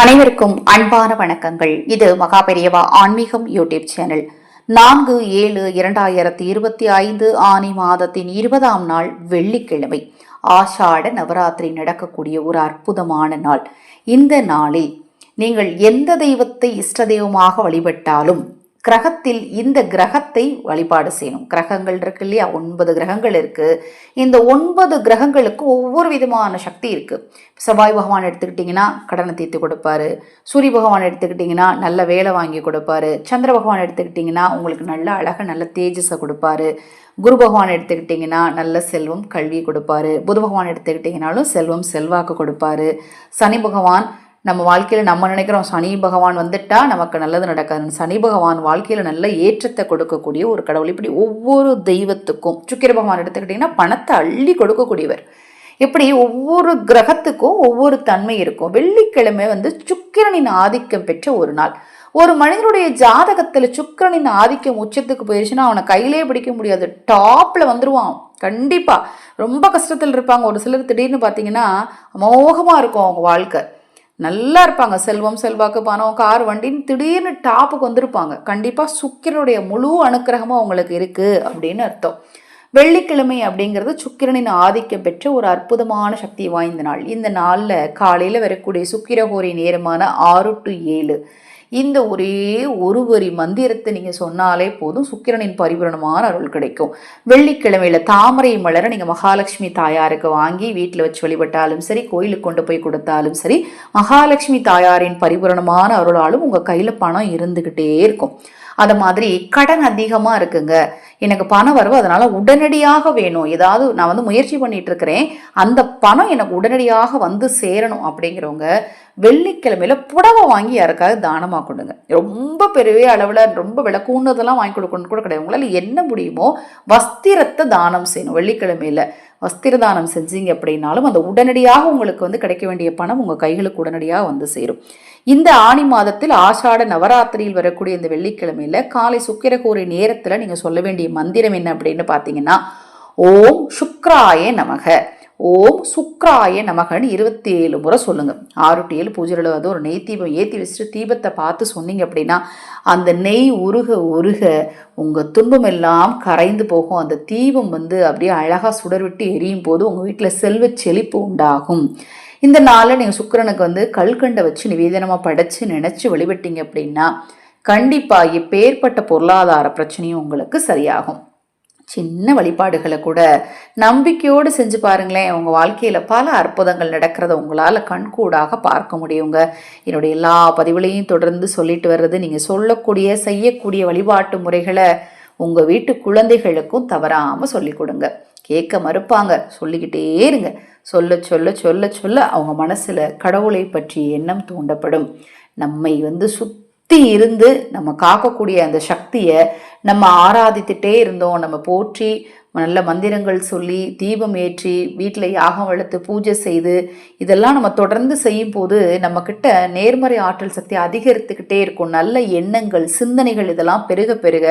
அனைவருக்கும் அன்பான வணக்கங்கள். இது மகாபெரியவா ஆன்மீகம் யூடியூப் சேனல். நான்கு ஏழு இரண்டாயிரத்தி இருபத்தி ஐந்து ஆனி மாதத்தின் இருபதாம் நாள் வெள்ளிக்கிழமை. ஆஷாட நவராத்திரி நடக்கக்கூடிய ஒரு அற்புதமான நாள். இந்த நாளில் நீங்கள் எந்த தெய்வத்தை இஷ்ட தெய்வமாக வழிபட்டாலும் கிரகத்தில் இந்த கிரகத்தை வழிபாடு செய்யணும். கிரகங்கள் இருக்கு இல்லையா? ஒன்பது கிரகங்கள் இருக்கு. இந்த ஒன்பது கிரகங்களுக்கு ஒவ்வொரு விதமான சக்தி இருக்கு. செவ்வாய் பகவான் எடுத்துக்கிட்டிங்கன்னா கடனை தீர்த்து கொடுப்பாரு. சூரிய பகவான் எடுத்துக்கிட்டிங்கன்னா நல்ல வேலை வாங்கி கொடுப்பாரு. சந்திர பகவான் எடுத்துக்கிட்டிங்கன்னா உங்களுக்கு நல்ல அழக நல்ல தேஜஸை கொடுப்பாரு. குரு பகவான் எடுத்துக்கிட்டிங்கன்னா நல்ல செல்வம் கல்வி கொடுப்பாரு. புத பகவான் எடுத்துக்கிட்டிங்கனாலும் செல்வம் செல்வாக்கு கொடுப்பாரு. சனி பகவான் நம்ம வாழ்க்கையில் நம்ம நினைக்கிறோம் சனி பகவான் வந்துட்டா நமக்கு நல்லது நடக்காது சனி பகவான் வாழ்க்கையில் நல்ல ஏற்றத்தை கொடுக்கக்கூடிய ஒரு கடவுள். இப்படி ஒவ்வொரு தெய்வத்துக்கும் சுக்கிர பகவான் எடுத்துக்கிட்டிங்கன்னா பணத்தை அள்ளி கொடுக்கக்கூடியவர். இப்படி ஒவ்வொரு கிரகத்துக்கும் ஒவ்வொரு தன்மை இருக்கும். வெள்ளிக்கிழமை வந்து சுக்கிரனின் ஆதிக்கம் பெற்ற ஒரு நாள். ஒரு மனிதனுடைய ஜாதகத்தில் சுக்கிரனின் ஆதிக்கம் உச்சத்துக்கு போயிடுச்சுன்னா அவனை கையிலே பிடிக்க முடியாது. டாப்பில் வந்துடுவான் கண்டிப்பாக ரொம்ப கஷ்டத்தில் இருப்பாங்க. ஒரு சிலர் திடீர்னு பார்த்தீங்கன்னா அமோகமாக இருக்கும் அவங்க வாழ்க்கை. நல்லா இருப்பாங்க. செல்வம் செல்வாக்கு பணம் கார் வண்டின்னு திடீர்னு டாப்புக்கு வந்திருப்பாங்க. கண்டிப்பாக சுக்கிரனுடைய முழு அனுக்கிரகமும் அவங்களுக்கு இருக்குது அப்படின்னு அர்த்தம். வெள்ளிக்கிழமை அப்படிங்கிறது சுக்கிரனின் ஆதிக்கம் பெற்ற ஒரு அற்புதமான சக்தி வாய்ந்த நாள். இந்த நாளில் காலையில் வரக்கூடிய சுக்கிரகோரி நேரமான ஆறு டு ஏழு. இந்த ஒரே ஒரு வரி மந்திரத்தை நீங்கள் சொன்னாலே போதும் சுக்கிரனின் பரிபூரணமான அருள் கிடைக்கும். வெள்ளிக்கிழமையில் தாமரை மலரை நீங்கள் மகாலட்சுமி தாயாருக்கு வாங்கி வீட்டில் வச்சு வழிபட்டாலும் சரி கோயிலுக்கு கொண்டு போய் கொடுத்தாலும் சரி மகாலட்சுமி தாயாரின் பரிபூரணமான அருளாலும் உங்கள் கையில் பணம் இருந்துக்கிட்டே இருக்கும். அது மாதிரி கடன் அதிகமாக இருக்குங்க. எனக்கு பணம் வரவு அதனால் உடனடியாக வேணும். ஏதாவது நான் வந்து முயற்சி பண்ணிட்டு இருக்கிறேன். அந்த பணம் எனக்கு உடனடியாக வந்து சேரணும் அப்படிங்கிறவங்க வெள்ளிக்கிழமையில புடவை வாங்கி யாருக்காவது தானமாக கொடுங்க. ரொம்ப பெரிய அளவில் ரொம்ப விலை கூண்டதெல்லாம் வாங்கி கொடுக்கணும் கூட கிடையாது. உங்களால் என்ன முடியுமோ வஸ்திரத்தை தானம் செய்யணும். வெள்ளிக்கிழமையில் வஸ்திர தானம் செஞ்சீங்க அப்படின்னாலும் அந்த உடனடியாக உங்களுக்கு வந்து கிடைக்க வேண்டிய பணம் உங்கள் கைகளுக்கு உடனடியாக வந்து சேரும். இந்த ஆணி மாதத்தில் ஆஷாட நவராத்திரியில் வரக்கூடிய இந்த வெள்ளிக்கிழமையில காலை சுக்கிரகூரை நேரத்தில் நீங்கள் சொல்ல வேண்டிய மந்திரம் என்ன அப்படின்னு பார்த்தீங்கன்னா ஓம் சுக்ராய நமக. ஓம் சுக்ராய நமகன்னு இருபத்தி ஏழு முறை சொல்லுங்க. ஆறு டு ஏழு பூஜை அது ஒரு நெய் தீபம் ஏற்றி வச்சுட்டு தீபத்தை பார்த்து சொன்னீங்க அப்படின்னா அந்த நெய் உருக உருக உங்கள் துன்பம் எல்லாம் கரைந்து போகும். அந்த தீபம் வந்து அப்படியே அழகாக சுடர்விட்டு எரியும் போது உங்கள் வீட்டில் செல்வ செழிப்பு உண்டாகும். இந்த நாளில் நீங்கள் சுக்கரனுக்கு வந்து கல்கண்டை வச்சு நிவேதனமாக படைச்சு நினச்சி வழிபட்டீங்க அப்படின்னா கண்டிப்பாக எப்பேற்பட்ட பொருளாதார பிரச்சனையும் உங்களுக்கு சரியாகும். சின்ன வழிபாடுகளை கூட நம்பிக்கையோடு செஞ்சு பாருங்களேன். உங்கள் வாழ்க்கையில் பல அற்புதங்கள் நடக்கிறத உங்களால் கண்கூடாக பார்க்க முடியுங்க. என்னுடைய எல்லா பதிவுகளையும் தொடர்ந்து சொல்லிட்டு வர்றது நீங்கள் சொல்லக்கூடிய செய்யக்கூடிய வழிபாட்டு முறைகளை உங்கள் வீட்டு குழந்தைகளுக்கும் தவறாமல் சொல்லி கொடுங்க. கேட்க மறுப்பாங்க. சொல்லிக்கிட்டே இருங்க. சொல்ல சொல்ல சொல்ல சொல்ல அவங்க மனசில் கடவுளை பற்றிய எண்ணம் தூண்டப்படும். நம்மை வந்து சுற்றி இருந்து நம்ம காக்கக்கூடிய அந்த சக்தியை நம்ம ஆராதித்துட்டே இருந்தோம். நம்ம போற்றி நல்ல மந்திரங்கள் சொல்லி தீபம் ஏற்றி வீட்டில் யாகம் வளர்த்து பூஜை செய்து இதெல்லாம் நம்ம தொடர்ந்து செய்யும் போது நம்மக்கிட்ட நேர்மறை ஆற்றல் சக்தி அதிகரித்துக்கிட்டே இருக்கும். நல்ல எண்ணங்கள் சிந்தனைகள் இதெல்லாம் பெருக பெருக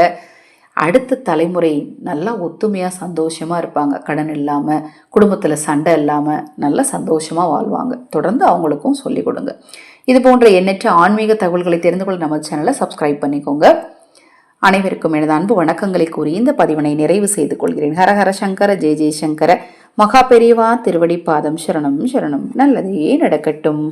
அடுத்த தலைமுறை நல்லா ஒத்துமையாக சந்தோஷமாக இருப்பாங்க. கடன் இல்லாமல் குடும்பத்தில் சண்டை இல்லாமல் நல்லா சந்தோஷமாக வாழ்வாங்க. தொடர்ந்து அவங்களுக்கும் சொல்லிக் கொடுங்க. இது போன்ற எண்ணற்ற ஆன்மீக தகவல்களை தெரிந்து கொள்ள நம்ம சேனலை சப்ஸ்கிரைப் பண்ணிக்கோங்க. அனைவருக்கும் எனது அன்பு வணக்கங்களை கூறி இந்த பதிவினை நிறைவு செய்து கொள்கிறேன். ஹரஹர சங்கர ஜெய ஜெயசங்கர மகா பெரியவா திருவடி பாதம் சரணம் சரணம். நல்லதே நடக்கட்டும்.